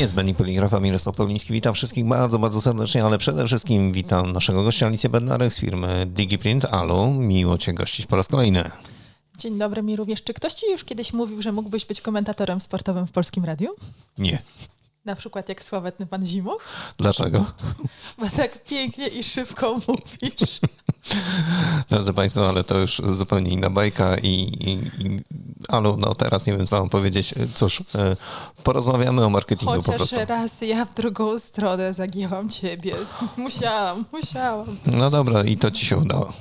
Niezbędni poligrafa Mirosław Pawliński. Witam wszystkich bardzo, bardzo serdecznie, ale przede wszystkim witam naszego gościa Alicję Bednarek z firmy DigiPrint. Alu, miło Cię gościć po raz kolejny. Dzień dobry mi również. Czy ktoś ci już kiedyś mówił, że mógłbyś być komentatorem sportowym w Polskim Radiu? Nie. Na przykład jak sławetny pan Zimoch? Dlaczego? Bo tak pięknie i szybko mówisz. Drodzy Państwo, ale to już zupełnie inna bajka i, i, i Alu, no teraz nie wiem, co mam powiedzieć. Cóż, e, porozmawiamy o marketingu po Chociaż prostu. raz ja w drugą stronę zagięłam ciebie. Musiałam, musiałam. No dobra, i to Ci się udało.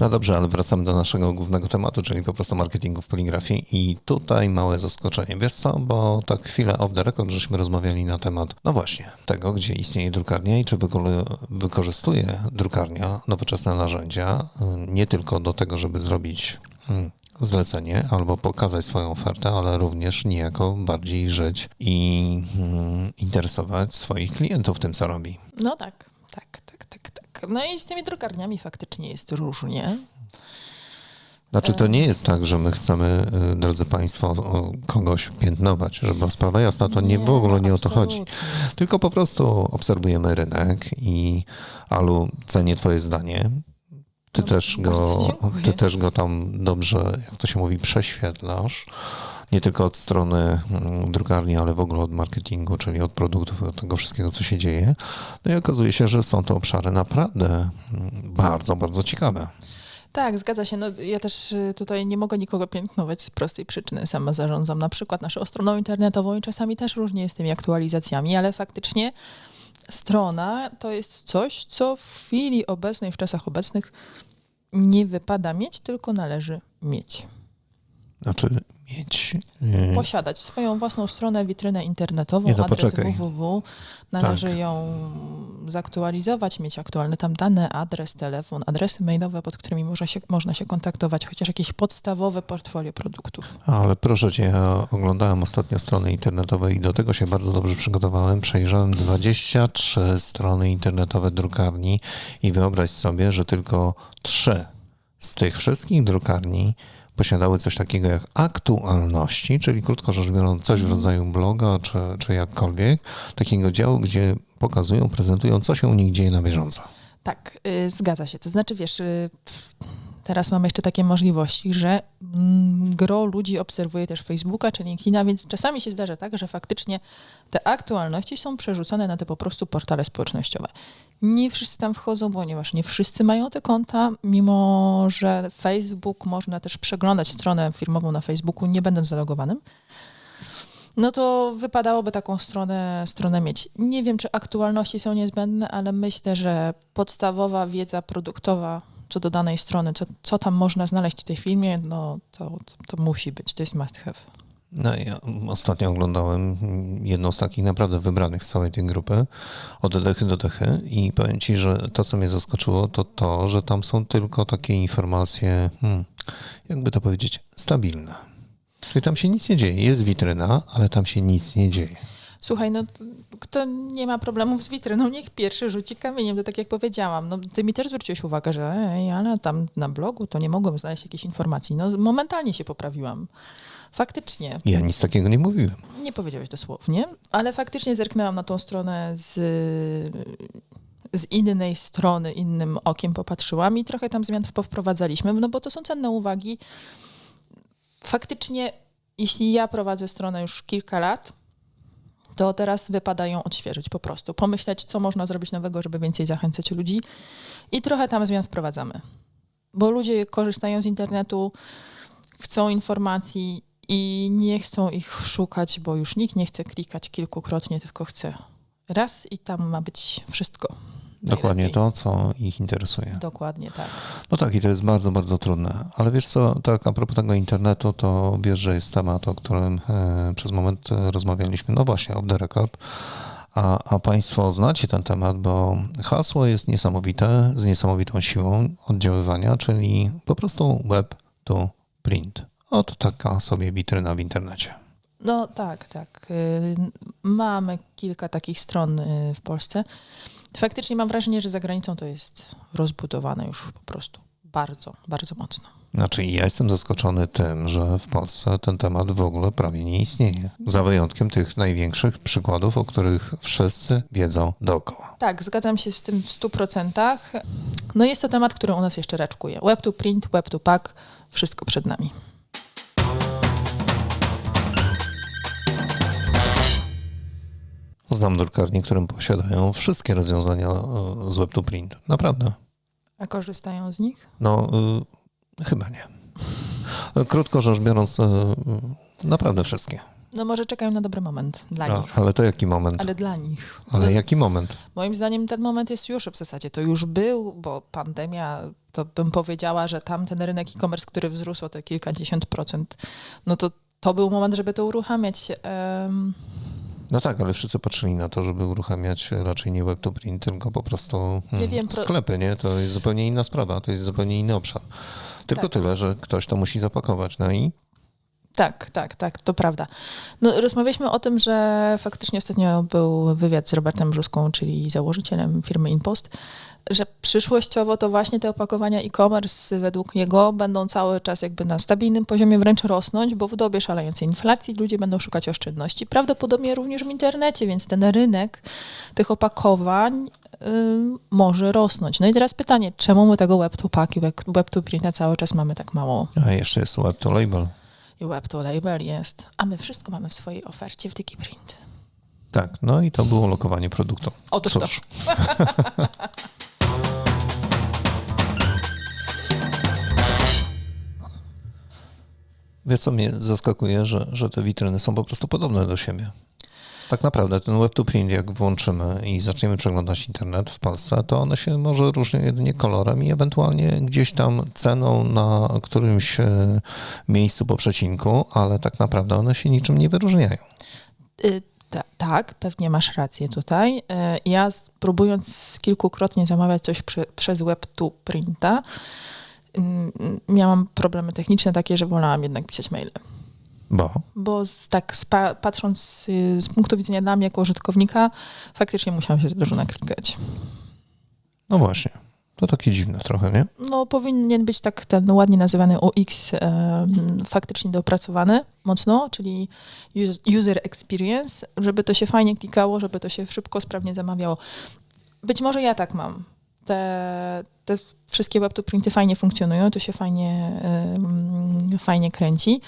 No dobrze, ale wracamy do naszego głównego tematu, czyli po prostu marketingu w poligrafii i tutaj małe zaskoczenie. Wiesz co, bo tak chwilę off the record żeśmy rozmawiali na temat, no właśnie, tego, gdzie istnieje drukarnia i czy wyko- wykorzystuje drukarnia nowoczesne narzędzia y, nie tylko do tego, żeby zrobić hmm, zlecenie albo pokazać swoją ofertę, ale również niejako bardziej żyć i hmm, interesować swoich klientów tym, co robi. No tak, tak. No i z tymi drukarniami faktycznie jest różnie. Znaczy, to nie jest tak, że my chcemy, y, drodzy Państwo, kogoś piętnować, żeby sprawa jasna, to nie, w ogóle nie o to chodzi. absolutnie. Tylko po prostu obserwujemy rynek i Alu, cenię Twoje zdanie. Ty, No, też go, ty też go tam dobrze, jak to się mówi, prześwietlasz. Nie tylko od strony mm, drukarni, ale w ogóle od marketingu, czyli od produktów, od tego wszystkiego, co się dzieje. No i okazuje się, że są to obszary naprawdę mm, bardzo, bardzo ciekawe. Tak, zgadza się. No, ja też y, tutaj nie mogę nikogo piętnować z prostej przyczyny. Sama zarządzam na przykład naszą stroną internetową i czasami też różnie jest z tymi aktualizacjami, ale faktycznie strona to jest coś, co w chwili obecnej, w czasach obecnych nie wypada mieć, tylko należy mieć. Znaczy mieć... yy, Posiadać swoją własną stronę, witrynę internetową, Nie, no adres poczekaj. www. Należy Tak. ją zaktualizować, mieć aktualne tam dane, adres, telefon, adresy mailowe, pod którymi można się, można się kontaktować, chociaż jakieś podstawowe portfolio produktów. Ale proszę cię, ja oglądałem ostatnio strony internetowe i do tego się bardzo dobrze przygotowałem. Przejrzałem 23 strony internetowe drukarni i wyobraź sobie, że tylko trzy z tych wszystkich drukarni posiadały coś takiego jak aktualności, czyli krótko rzecz biorąc coś w rodzaju bloga czy, czy jakkolwiek, takiego działu, gdzie pokazują, prezentują, co się u nich dzieje na bieżąco. Tak, y, zgadza się. To znaczy, wiesz, y, teraz mamy jeszcze takie możliwości, że mm, gro ludzi obserwuje też Facebooka czy LinkedIna, więc czasami się zdarza tak, że faktycznie te aktualności są przerzucone na te po prostu portale społecznościowe. Nie wszyscy tam wchodzą, ponieważ nie wszyscy mają te konta, mimo że Facebook można też przeglądać stronę firmową na Facebooku, nie będąc zalogowanym. No to wypadałoby taką stronę, stronę mieć. Nie wiem, czy aktualności są niezbędne, ale myślę, że podstawowa wiedza produktowa co do danej strony, co, co tam można znaleźć w tej filmie, no to, to musi być, to jest must have. No ja ostatnio oglądałem jedną z takich naprawdę wybranych z całej tej grupy, od dechy do dechy i powiem Ci, że to, co mnie zaskoczyło, to to, że tam są tylko takie informacje, hmm, jakby to powiedzieć, stabilne. Czyli tam się nic nie dzieje. Jest witryna, ale tam się nic nie dzieje. Słuchaj, no kto nie ma problemów z witryną, niech pierwszy rzuci kamieniem, to tak jak powiedziałam. No, ty mi też zwróciłeś uwagę, że ej, ale tam na blogu to nie mogłem znaleźć jakiejś informacji. No momentalnie się poprawiłam. Faktycznie. Ja nic takiego nie mówiłem. Nie powiedziałeś dosłownie, ale faktycznie zerknęłam na tą stronę z, z innej strony, innym okiem popatrzyłam i trochę tam zmian wprowadzaliśmy, no bo to są cenne uwagi. Faktycznie, jeśli ja prowadzę stronę już kilka lat, to teraz wypada ją odświeżyć po prostu. Pomyśleć, co można zrobić nowego, żeby więcej zachęcać ludzi i trochę tam zmian wprowadzamy. Bo ludzie korzystają z internetu, chcą informacji i nie chcą ich szukać, bo już nikt nie chce klikać kilkukrotnie, tylko chce raz i tam ma być wszystko. Dokładnie Najlepiej. to, co ich interesuje. Dokładnie tak. No tak, i to jest bardzo, bardzo trudne. Ale wiesz co, tak a propos tego internetu, to wiesz, że jest temat, o którym e, przez moment e, rozmawialiśmy, no właśnie, off the record. A, a Państwo znacie ten temat, bo hasło jest niesamowite, z niesamowitą siłą oddziaływania, czyli po prostu web to print. Oto taka sobie witryna w internecie. No tak, tak. Y, Mamy kilka takich stron y, w Polsce. Faktycznie mam wrażenie, że za granicą to jest rozbudowane już po prostu bardzo, bardzo mocno. Znaczy, ja jestem zaskoczony tym, że w Polsce ten temat w ogóle prawie nie istnieje. Za wyjątkiem tych największych przykładów, o których wszyscy wiedzą dookoła. Tak, zgadzam się z tym w 100%. No jest to temat, który u nas jeszcze raczkuje. Web to print, web to pack, wszystko przed nami. Znam drukarnie, którym posiadają wszystkie rozwiązania e, z Web to Print. Naprawdę. A korzystają z nich? No, y, chyba nie. Krótko rzecz biorąc, y, naprawdę wszystkie. No może czekają na dobry moment dla No, nich. ale to jaki moment? Ale dla nich. Ale No, jaki moment? Moim zdaniem ten moment jest już w zasadzie. To już był, bo pandemia, to bym powiedziała, że tamten rynek e-commerce, który wzrósł o te kilkadziesiąt procent, no to to był moment, żeby to uruchamiać. Em, No tak, ale wszyscy patrzyli na to, żeby uruchamiać raczej nie web to print, tylko po prostu hmm, wiem, sklepy, nie? To jest zupełnie inna sprawa, to jest zupełnie inny obszar. Tylko Tak. tyle, że ktoś to musi zapakować. No i Tak, tak, tak, to prawda. No, rozmawialiśmy o tym, że faktycznie ostatnio był wywiad z Robertem Brzuską, czyli założycielem firmy InPost, że przyszłościowo to właśnie te opakowania e-commerce według niego będą cały czas jakby na stabilnym poziomie wręcz rosnąć, bo w dobie szalejącej inflacji ludzie będą szukać oszczędności. Prawdopodobnie również w internecie, więc ten rynek tych opakowań ym, może rosnąć. No i teraz pytanie, czemu my tego web to pack i web to printa cały czas mamy tak mało? a jeszcze jest web to label. I web to label jest, a my wszystko mamy w swojej ofercie w DigiPrint. Tak, no i to było lokowanie produktu. Otóż to. Wiesz co mnie zaskakuje, że, że te witryny są po prostu podobne do siebie. Tak naprawdę ten web to print, jak włączymy i zaczniemy przeglądać internet w Polsce, to one się może różnią jedynie kolorem i ewentualnie gdzieś tam ceną na którymś e, miejscu po przecinku, ale tak naprawdę one się niczym nie wyróżniają. Y, ta, tak, pewnie masz rację tutaj. Y, ja próbując kilkukrotnie zamawiać coś prze, przez web printa, miałam problemy techniczne takie, że wolałam jednak pisać maile. Bo Bo z, tak spa, patrząc y, z punktu widzenia dla mnie jako użytkownika, faktycznie musiałam się dużo naklikać. no właśnie, to takie dziwne trochę, nie? No, powinien być tak ten ładnie nazywany UX em, faktycznie dopracowany mocno, czyli us- user experience, żeby to się fajnie klikało, żeby to się szybko, sprawnie zamawiało. Być może ja tak mam. Te, te wszystkie web to printy fajnie funkcjonują, to się fajnie, fajnie kręci.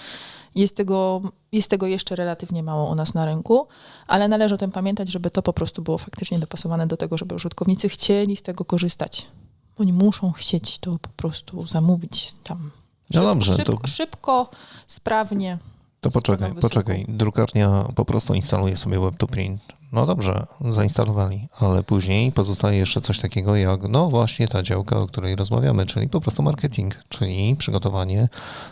Jest tego, jest tego jeszcze relatywnie mało u nas na rynku, ale należy o tym pamiętać, żeby to po prostu było faktycznie dopasowane do tego, żeby użytkownicy chcieli z tego korzystać. Oni muszą chcieć to po prostu zamówić tam. No dobrze, szybko, to- szybko, sprawnie. To poczekaj, poczekaj. Drukarnia po prostu instaluje sobie web to print. No dobrze, zainstalowali, ale później pozostaje jeszcze coś takiego jak, no właśnie ta działka, o której rozmawiamy, czyli po prostu marketing, czyli przygotowanie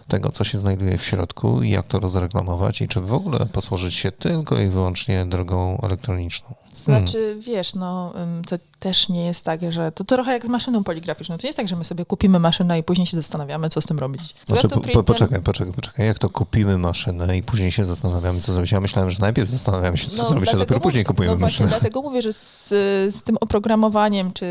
tego, co się znajduje w środku i jak to rozreklamować i czy w ogóle posłużyć się tylko i wyłącznie drogą elektroniczną. Znaczy, wiesz, no to też nie jest tak, że to trochę jak z maszyną poligraficzną. To nie jest tak, że my sobie kupimy maszynę i później się zastanawiamy, co z tym robić. Z Znaczy, po, poczekaj, poczekaj, poczekaj. Jak to kupimy maszynę i później się zastanawiamy, co zrobić? Ja myślałem, że najpierw zastanawiamy się, co zrobić, a No, dopiero później kupujemy no właśnie, dlatego mówię, że z, z tym oprogramowaniem, czy,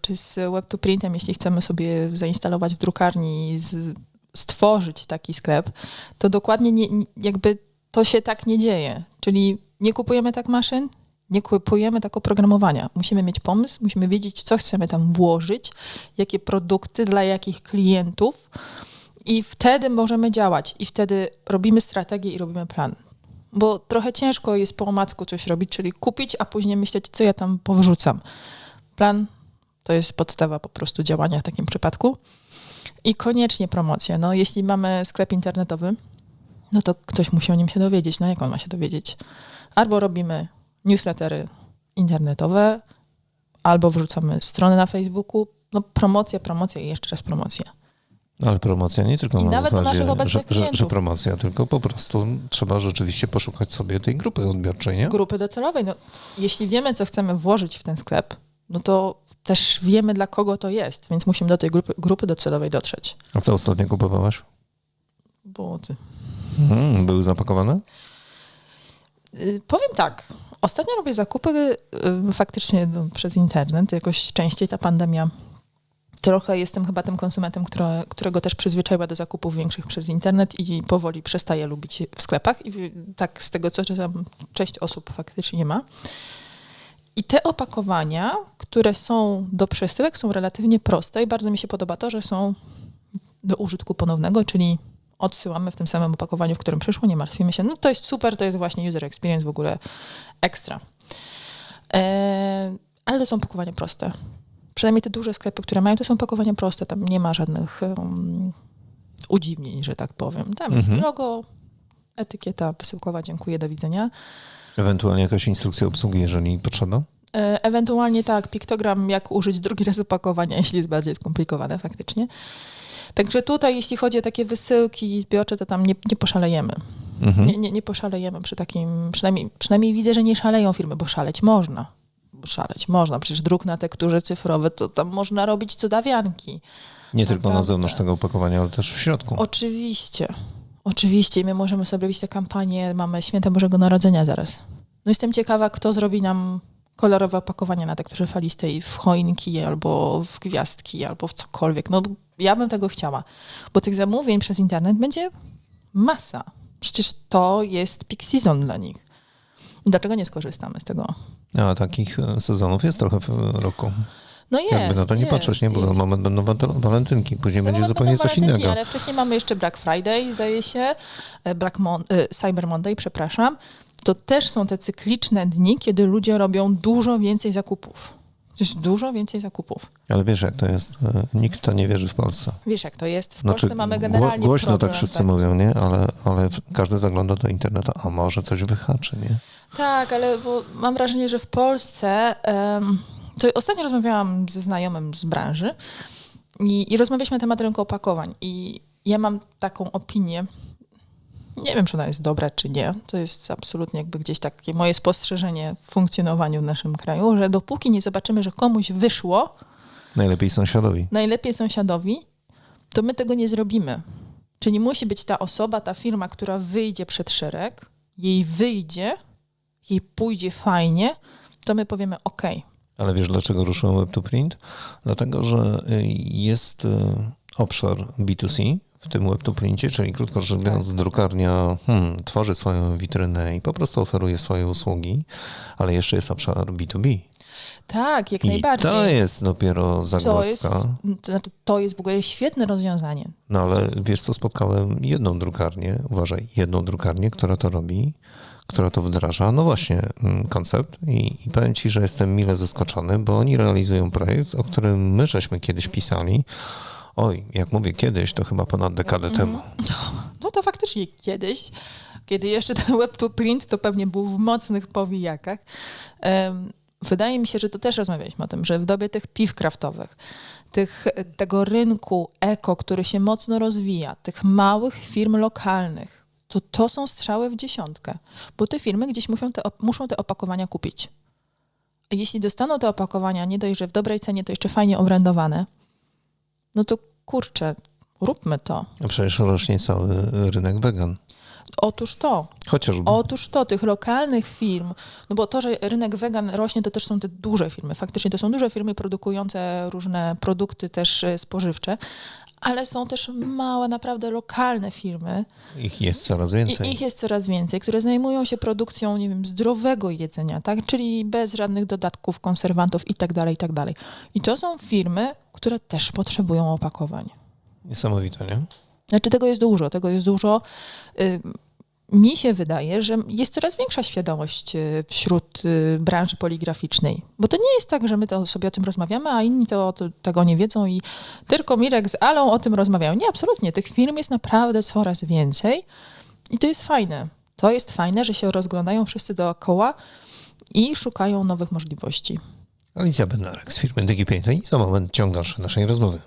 czy z web to printem, jeśli chcemy sobie zainstalować w drukarni i z, stworzyć taki sklep, to dokładnie nie, nie- jakby to się tak nie dzieje. Czyli nie kupujemy tak maszyn, nie kupujemy tak oprogramowania. Musimy mieć pomysł, musimy wiedzieć, co chcemy tam włożyć, jakie produkty, dla jakich klientów i wtedy możemy działać i wtedy robimy strategię i robimy plan. Bo trochę ciężko jest po omacku coś robić, czyli kupić, a później myśleć, co ja tam powrzucam. Plan to jest podstawa po prostu działania w takim przypadku. I koniecznie promocja. No, jeśli mamy sklep internetowy, no to ktoś musi o nim się dowiedzieć. No jak on ma się dowiedzieć? Albo robimy newslettery internetowe, albo wrzucamy strony na Facebooku. No promocja, promocja i jeszcze raz promocja. Ale promocja nie tylko I na nawet do zasadzie, naszych że, że, że promocja, tylko po prostu trzeba rzeczywiście poszukać sobie tej grupy odbiorczej, nie? grupy docelowej. No, jeśli wiemy, co chcemy włożyć w ten sklep, no to też wiemy, dla kogo to jest, więc musimy do tej grupy, grupy docelowej dotrzeć. A co ostatnio kupowałaś? Buty. Mm, były zapakowane? Y, powiem tak, ostatnio robię zakupy y, faktycznie no, przez internet, jakoś częściej ta pandemia trochę jestem chyba tym konsumentem, które, którego też przyzwyczaiła do zakupów większych przez internet i powoli przestaje lubić w sklepach. I tak z tego, co czytam, część osób faktycznie nie ma. I te opakowania, które są do przesyłek, są relatywnie proste i bardzo mi się podoba to, że są do użytku ponownego, czyli odsyłamy w tym samym opakowaniu, w którym przyszło, nie martwimy się. No to jest super, to jest właśnie user experience w ogóle ekstra. E, ale to są opakowania proste. Przynajmniej te duże sklepy, które mają, to są opakowania proste. Tam nie ma żadnych um, udziwnień, że tak powiem. Tam jest Mhm. logo, etykieta wysyłkowa, dziękuję, do widzenia. Ewentualnie jakaś instrukcja obsługi, jeżeli potrzeba. E, Ewentualnie tak, piktogram, jak użyć drugi raz opakowania, jeśli jest bardziej skomplikowane faktycznie. Także tutaj, jeśli chodzi o takie wysyłki zbiorcze, to tam nie, nie poszalejemy. Mhm. Nie, nie, nie poszalejemy przy takim, przynajmniej, przynajmniej widzę, że nie szaleją firmy, bo szaleć można. Szaleć można. Przecież druk na tekturze cyfrowe, to tam można robić cudawianki. Nie tylko na zewnątrz tego opakowania, ale też w środku. Oczywiście. Oczywiście. My możemy sobie robić te kampanie. Mamy Święte Bożego Narodzenia zaraz. No jestem ciekawa, kto zrobi nam kolorowe opakowania na tekturze falistej w choinki, albo w gwiazdki, albo w cokolwiek. No ja bym tego chciała. Bo tych zamówień przez internet będzie masa. Przecież to jest peak season dla nich. Dlaczego nie skorzystamy z tego? A takich e, sezonów jest trochę w roku. No jest, Jakby na to nie jest, patrzeć, nie? Bo za jest. moment będą wa- walentynki, później Za będzie zupełnie coś innego. Ale wcześniej mamy jeszcze Black Friday, zdaje się, e, Black Mon- e, Cyber Monday, przepraszam. To też są te cykliczne dni, kiedy ludzie robią dużo więcej zakupów. Jest dużo więcej zakupów. Ale wiesz, jak to jest? E, Nikt w to nie wierzy w Polsce. Wiesz, jak to jest? W Znaczy, Polsce mamy generalnie głośno problem, tak wszyscy tak. mówią, nie? Ale, ale każdy zagląda do internetu, a może coś wyhaczy, nie? Tak, ale bo mam wrażenie, że w Polsce. em, to ostatnio rozmawiałam ze znajomym z branży i, i rozmawialiśmy na temat rynku opakowań. I ja mam taką opinię. Nie wiem, czy ona jest dobra, czy nie. To jest absolutnie jakby gdzieś takie moje spostrzeżenie w funkcjonowaniu w naszym kraju, że dopóki nie zobaczymy, że komuś wyszło, Najlepiej sąsiadowi. najlepiej sąsiadowi, to my tego nie zrobimy. Czyli musi być ta osoba, ta firma, która wyjdzie przed szereg, jej wyjdzie, jej pójdzie fajnie, to my powiemy OK. Ale wiesz, dlaczego ruszyłem Web to Print? Dlatego, że y, jest y, obszar B2C w tym Web to Princie, czyli krótko rzecz biorąc, Tak. drukarnia hmm, tworzy swoją witrynę i po prostu oferuje swoje usługi, ale jeszcze jest obszar B2B. Tak, jak I najbardziej. to jest dopiero to zagwozdka. jest, to znaczy, to jest w ogóle świetne rozwiązanie. No ale wiesz co, spotkałem jedną drukarnię, uważaj, jedną drukarnię, która to robi, która to wdraża. No właśnie, mm, koncept i, i powiem ci, że jestem mile zaskoczony, bo oni realizują projekt, o którym my żeśmy kiedyś pisali. Oj, jak mówię kiedyś, to chyba ponad dekadę temu. No to faktycznie kiedyś, kiedy jeszcze ten web to print, to pewnie był w mocnych powijakach. Wydaje mi się, że to też rozmawialiśmy o tym, że w dobie tych piw kraftowych, tych, tego rynku eko, który się mocno rozwija, tych małych firm lokalnych, to to są strzały w dziesiątkę, bo te firmy gdzieś muszą te, muszą te opakowania kupić. Jeśli dostaną te opakowania nie dość, że w dobrej cenie, to jeszcze fajnie obrędowane, no to kurczę, róbmy to. A Przecież rośnie cały rynek wegan. Otóż to. Chociażby. Otóż to, tych lokalnych firm, no bo to, że rynek wegan rośnie, to też są te duże firmy. Faktycznie to są duże firmy produkujące różne produkty też e, spożywcze, ale są też małe, naprawdę lokalne firmy Ich jest coraz więcej. i ich jest coraz więcej, które zajmują się produkcją, nie wiem, zdrowego jedzenia, tak? Czyli bez żadnych dodatków, konserwantów i tak dalej, i tak dalej. I to są firmy, które też potrzebują opakowań. Niesamowite, nie? Znaczy tego jest dużo, tego jest dużo. Mi się wydaje, że jest coraz większa świadomość y, wśród y, branży poligraficznej. Bo to nie jest tak, że my to sobie o tym rozmawiamy, a inni to, to tego nie wiedzą i tylko Mirek z Alą o tym rozmawiają. Nie, absolutnie. Tych firm jest naprawdę coraz więcej i to jest fajne. To jest fajne, że się rozglądają wszyscy dookoła i szukają nowych możliwości. Alicja Bednarek z firmy DigiPaint i za moment ciąg dalszy naszej rozmowy.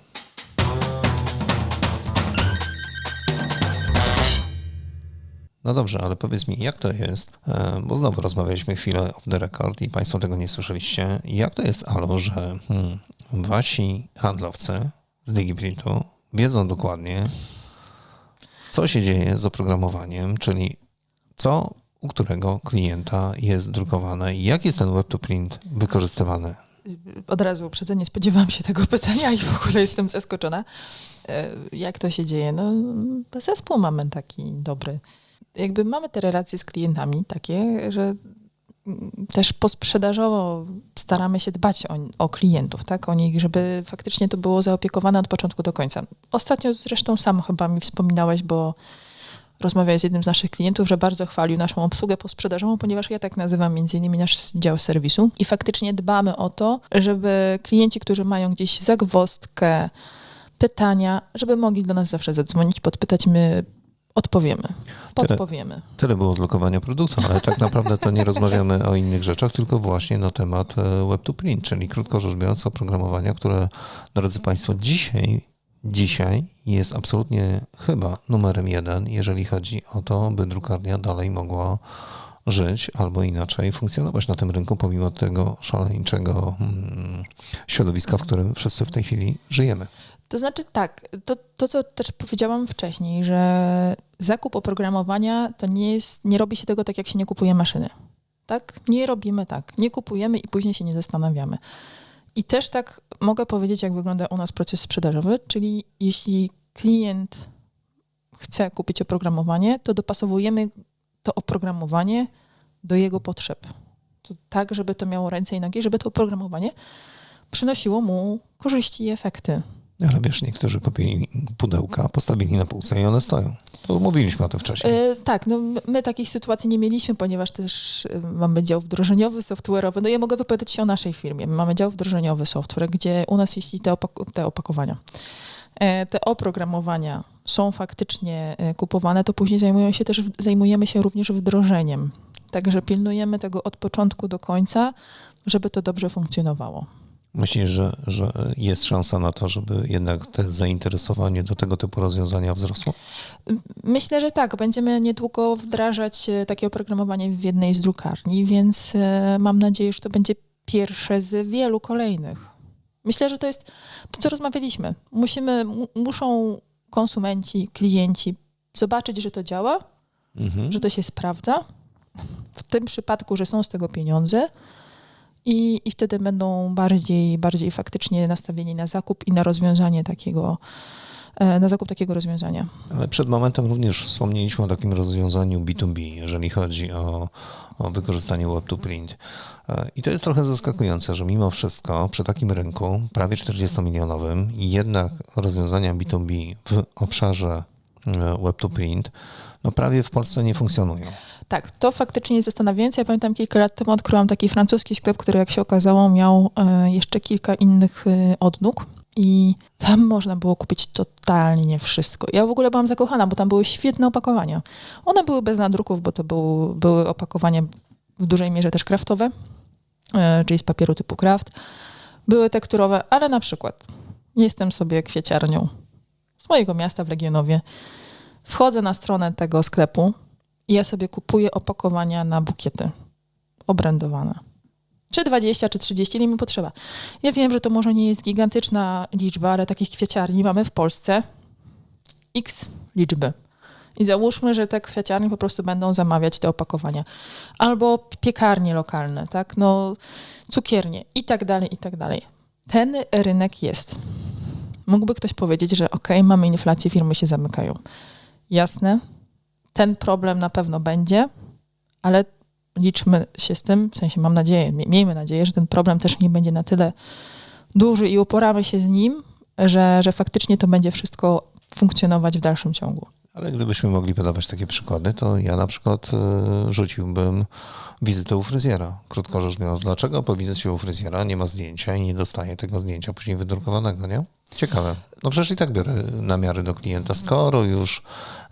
No dobrze, ale powiedz mi, jak to jest, e, bo znowu rozmawialiśmy chwilę off the record i Państwo tego nie słyszeliście. Jak to jest, Alo, że hmm, wasi handlowcy z DigiPrintu wiedzą dokładnie, co się dzieje z oprogramowaniem, czyli co u którego klienta jest drukowane i jak jest ten web to print wykorzystywany? Od razu uprzedzenie, spodziewałam się tego pytania i w ogóle jestem zaskoczona. E, Jak to się dzieje? No, zespół mamy taki dobry. Jakby mamy te relacje z klientami takie, że też posprzedażowo staramy się dbać o, o klientów, tak? O nich, żeby faktycznie to było zaopiekowane od początku do końca. Ostatnio zresztą sam chyba mi wspominałeś, bo rozmawiałeś z jednym z naszych klientów, że bardzo chwalił naszą obsługę posprzedażową, ponieważ ja tak nazywam między innymi nasz dział serwisu i faktycznie dbamy o to, żeby klienci, którzy mają gdzieś zagwozdkę, pytania, żeby mogli do nas zawsze zadzwonić, podpytać, my odpowiemy, podpowiemy. Tyle było z lokowania produktu, ale tak naprawdę to nie rozmawiamy o innych rzeczach, tylko właśnie na temat e, web to print, czyli krótko rzecz biorąc oprogramowania, które, drodzy Państwo, dzisiaj, dzisiaj jest absolutnie chyba numerem jeden, jeżeli chodzi o to, by drukarnia dalej mogła żyć albo inaczej funkcjonować na tym rynku, pomimo tego szaleńczego mm, środowiska, w którym wszyscy w tej chwili żyjemy. To znaczy tak, to, to co też powiedziałam wcześniej, że zakup oprogramowania to nie jest, nie robi się tego tak, jak się nie kupuje maszyny. Tak? Nie robimy tak. Nie kupujemy i później się nie zastanawiamy. I też tak mogę powiedzieć, jak wygląda u nas proces sprzedażowy, czyli jeśli klient chce kupić oprogramowanie, to dopasowujemy to oprogramowanie do jego potrzeb. To tak, żeby to miało ręce i nogi, żeby to oprogramowanie przynosiło mu korzyści i efekty. Ale wiesz, niektórzy kupili pudełka, postawili na półce i one stoją. To mówiliśmy o tym wcześniej. E, tak, no my- takich sytuacji nie mieliśmy, ponieważ też e, mamy dział wdrożeniowy, software'owy. No ja mogę wypowiadać się o naszej firmie. My mamy dział wdrożeniowy software, gdzie u nas jeśli te, opak- te opakowania, e, te oprogramowania są faktycznie kupowane, to później zajmują się też, zajmujemy się również wdrożeniem. Także pilnujemy tego od początku do końca, żeby to dobrze funkcjonowało. Myślisz, że, że jest szansa na to, żeby jednak te zainteresowanie do tego typu rozwiązania wzrosło? Myślę, że tak. Będziemy niedługo wdrażać e, takie oprogramowanie w jednej z drukarni, więc e, mam nadzieję, że to będzie pierwsze z wielu kolejnych. Myślę, że to jest to, co rozmawialiśmy. Musimy, mu- muszą konsumenci, klienci zobaczyć, że to działa, Mhm. że to się sprawdza. W tym przypadku, że są z tego pieniądze. I, I wtedy będą bardziej, bardziej faktycznie nastawieni na zakup i na rozwiązanie takiego, e, na zakup takiego rozwiązania. Ale przed momentem również wspomnieliśmy o takim rozwiązaniu B2B, jeżeli chodzi o, o wykorzystanie Web2Print. E, I to jest trochę zaskakujące, że mimo wszystko przy takim rynku, prawie 40-milionowym, jednak rozwiązania B2B w obszarze e, Web2Print no prawie w Polsce nie funkcjonują. Tak, to faktycznie jest zastanawiające. Ja pamiętam kilka lat temu odkryłam taki francuski sklep, który jak się okazało miał e, jeszcze kilka innych e, odnóg i tam można było kupić totalnie wszystko. Ja w ogóle byłam zakochana, bo tam były świetne opakowania. One były bez nadruków, bo to był, były opakowania w dużej mierze też kraftowe, e, czyli z papieru typu kraft. Były tekturowe, ale na przykład jestem sobie kwieciarnią z mojego miasta w Legionowie. Wchodzę na stronę tego sklepu, i ja sobie kupuję opakowania na bukiety obrędowane. Czy 20, czy 30, ile mi potrzeba. Ja wiem, że to może nie jest gigantyczna liczba, ale takich kwieciarni mamy w Polsce x liczby. I załóżmy, że te kwieciarnie po prostu będą zamawiać te opakowania. Albo piekarnie lokalne, tak? No, cukiernie i tak dalej, i tak dalej. Ten rynek jest. Mógłby ktoś powiedzieć, że ok, mamy inflację, firmy się zamykają. Jasne, ten problem na pewno będzie, ale liczmy się z tym, w sensie mam nadzieję, mie- miejmy nadzieję, że ten problem też nie będzie na tyle duży i uporamy się z nim, że, że faktycznie to będzie wszystko funkcjonować w dalszym ciągu. Ale gdybyśmy mogli podawać takie przykłady, to ja na przykład e, rzuciłbym wizytę u fryzjera. Krótko rzecz biorąc, dlaczego po wizycie u fryzjera nie ma zdjęcia i nie dostaję tego zdjęcia później wydrukowanego, nie? Ciekawe. No przecież i tak biorę namiary do klienta, skoro już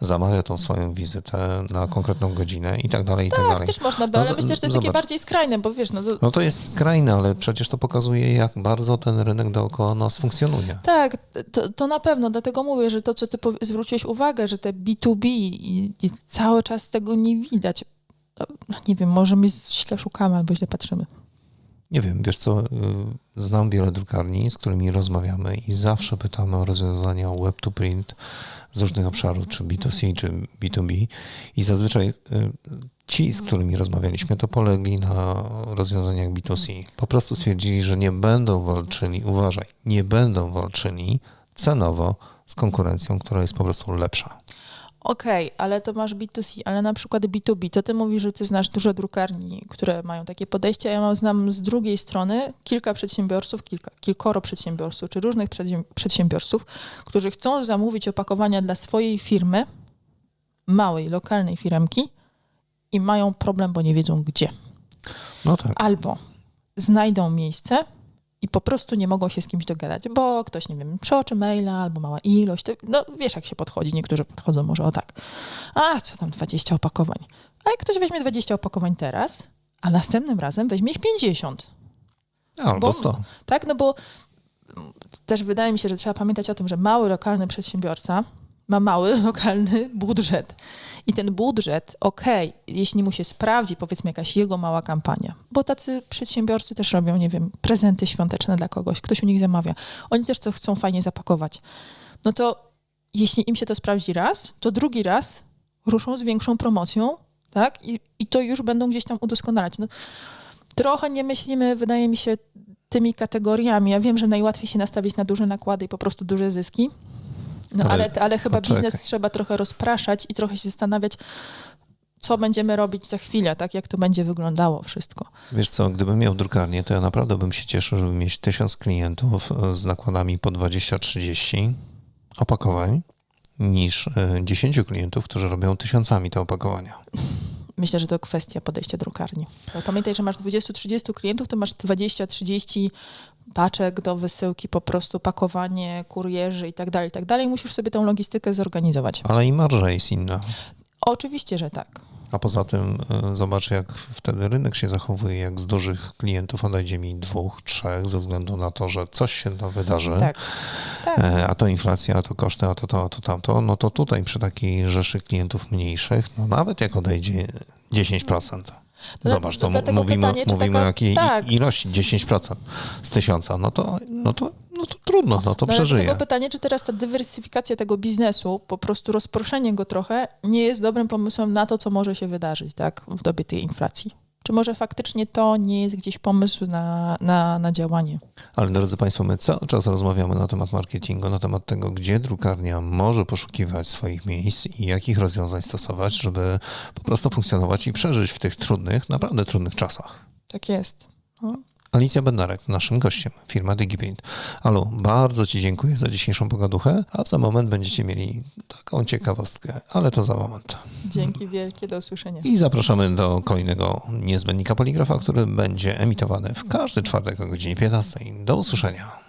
zamawia tą swoją wizytę na konkretną godzinę i tak dalej, i tak, Tak, dalej. też można by, No ale z- myślę, że to jest takie zobacz. bardziej skrajne, bo wiesz, no to, No to jest skrajne, ale przecież to pokazuje, jak bardzo ten rynek dookoła nas funkcjonuje. Tak, to, to na pewno, dlatego mówię, że to, co ty zwróciłeś uwagę, że te B2B i, i cały czas tego nie widać. No, Nie wiem, może my źle szukamy albo źle patrzymy. Nie wiem, wiesz co, y, znam wiele drukarni, z którymi rozmawiamy i zawsze pytamy o rozwiązania web to print z różnych obszarów, czy B2C, czy B2B i zazwyczaj y, ci, z którymi rozmawialiśmy, to polegli na rozwiązaniach B2C. Po prostu stwierdzili, że nie będą walczyli, uważaj, nie będą walczyli cenowo z konkurencją, która jest po prostu lepsza. Okej, ale to masz B2C, ale na przykład B2B, to ty mówisz, że ty znasz dużo drukarni, które mają takie podejście, a ja mam, znam z drugiej strony kilka przedsiębiorców, kilka, kilkoro przedsiębiorców, czy różnych przedsiębiorców, którzy chcą zamówić opakowania dla swojej firmy, małej, lokalnej firmki i mają problem, bo nie wiedzą gdzie. No tak. Albo znajdą miejsce i po prostu nie mogą się z kimś dogadać, bo ktoś, nie wiem, przeoczy maila albo mała ilość. To, no wiesz, jak się podchodzi. Niektórzy podchodzą może o tak. A, co tam 20 opakowań. Ale ktoś weźmie 20 opakowań teraz, a następnym razem weźmie ich 50. Albo bo- 100. Tak, no bo też wydaje mi się, że trzeba pamiętać o tym, że mały lokalny przedsiębiorca ma mały lokalny budżet. I ten budżet, okej, jeśli mu się sprawdzi, powiedzmy jakaś jego mała kampania, bo tacy przedsiębiorcy też robią, nie wiem, prezenty świąteczne dla kogoś, ktoś u nich zamawia. Oni też to chcą fajnie zapakować. No to jeśli im się to sprawdzi raz, to drugi raz ruszą z większą promocją, tak? I, i to już będą gdzieś tam udoskonalać. No, trochę nie myślimy, wydaje mi się, tymi kategoriami. Ja wiem, że najłatwiej się nastawić na duże nakłady i po prostu duże zyski. No Ale ale, ale, chyba poczekaj. biznes trzeba trochę rozpraszać i trochę się zastanawiać, co będziemy robić za chwilę, tak jak to będzie wyglądało wszystko. Wiesz co, gdybym miał drukarnię, to ja naprawdę bym się cieszył, żeby mieć tysiąc klientów e, z nakładami po 20-30 opakowań, niż e, 10 klientów, którzy robią tysiącami te opakowania. Myślę, że to kwestia podejścia drukarni. Pamiętaj, że masz 20-30 klientów, to masz 20-30 paczek do wysyłki, po prostu pakowanie, kurierzy i tak dalej, i tak dalej. Musisz sobie tą logistykę zorganizować. Ale i marża jest inna. Oczywiście, że tak. A poza tym e, zobacz, jak wtedy rynek się zachowuje, jak z dużych klientów odejdzie mi dwóch, trzech, ze względu na to, że coś się tam wydarzy, Tak. tak. e, a to inflacja, a to koszty, a to to, a to tamto, no to tutaj przy takiej rzeszy klientów mniejszych, no nawet jak odejdzie 10%. Zobacz, to No, mówimy, pytanie, mówimy taka- o jakiej tak. ilości 10% z tysiąca, no to, no to, no to trudno, no to No, ale przeżyje. Dlatego pytanie, czy teraz ta dywersyfikacja tego biznesu, po prostu rozproszenie go trochę, nie jest dobrym pomysłem na to, co może się wydarzyć tak, w dobie tej inflacji? Czy może faktycznie to nie jest gdzieś pomysł na, na, na działanie? Ale drodzy Państwo, my cały czas rozmawiamy na temat marketingu, na temat tego, gdzie drukarnia może poszukiwać swoich miejsc i jakich rozwiązań stosować, żeby po prostu funkcjonować i przeżyć w tych trudnych, naprawdę trudnych czasach. Tak jest. No. Alicja Bednarek, naszym gościem, firma DigiPrint. Alu, bardzo Ci dziękuję za dzisiejszą pogaduchę, a za moment będziecie mieli taką ciekawostkę, ale to za moment. Dzięki wielkie, do usłyszenia. I zapraszamy do kolejnego niezbędnika poligrafa, który będzie emitowany w każdy czwartek o godzinie 15. Do usłyszenia.